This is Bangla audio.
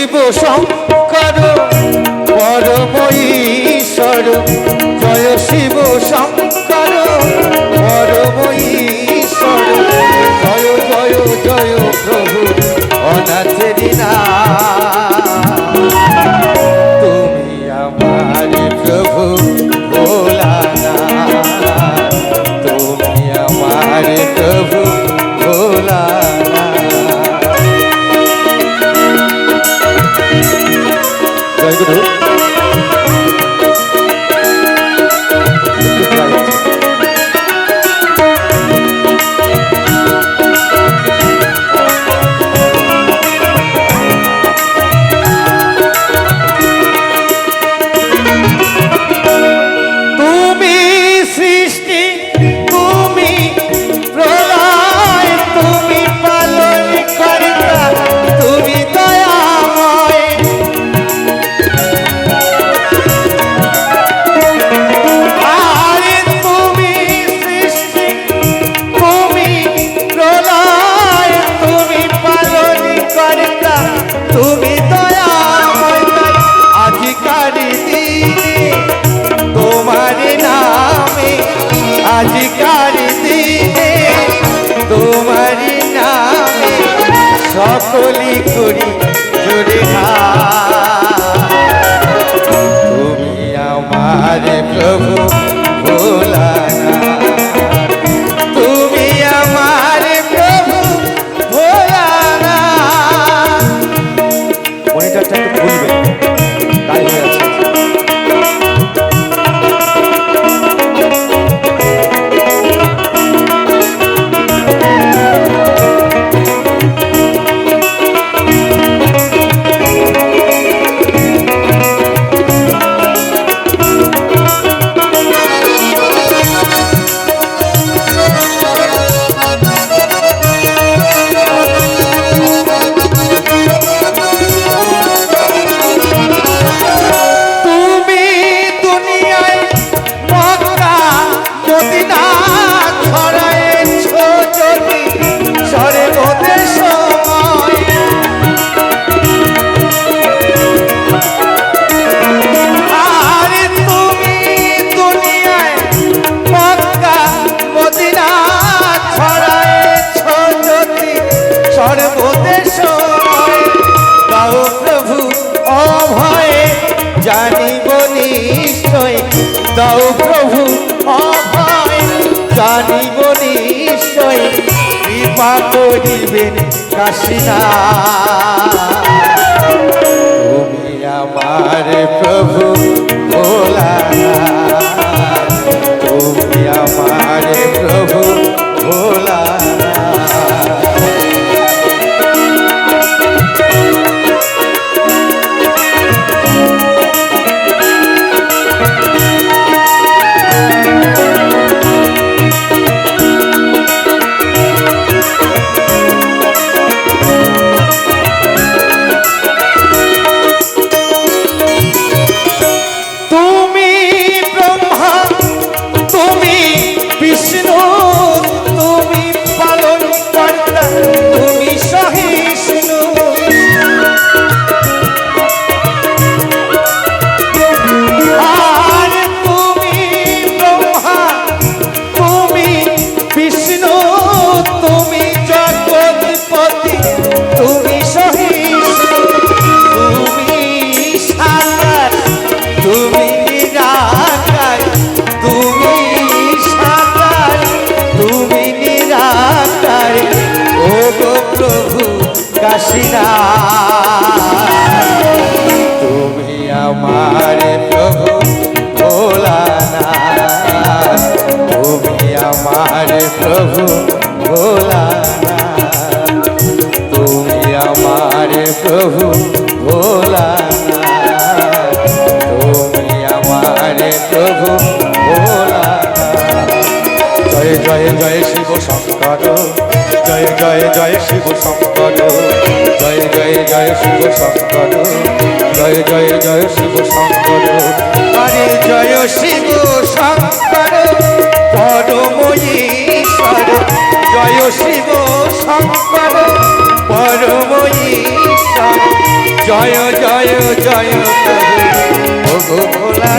শিব শঙ্কর পরম ঈশ্বর। কলি করি জোরে তুমি আমার প্রভু ভোলা তুমি আমার প্রভু ভোলা মনিটরটা একটু খুলবে। করিবেন কাশিনা তুমি আমার প্রভু ভোলানা শুভ সংকট জয় জয় জয় শুভ সংকট জয় জয় জয় শুভ সংকট আরে জয় শিব শঙ্কর পরময়ীশ্বর জয় শিব শঙ্কর পরময়ীশ্বর জয় জয় জয় ভোলা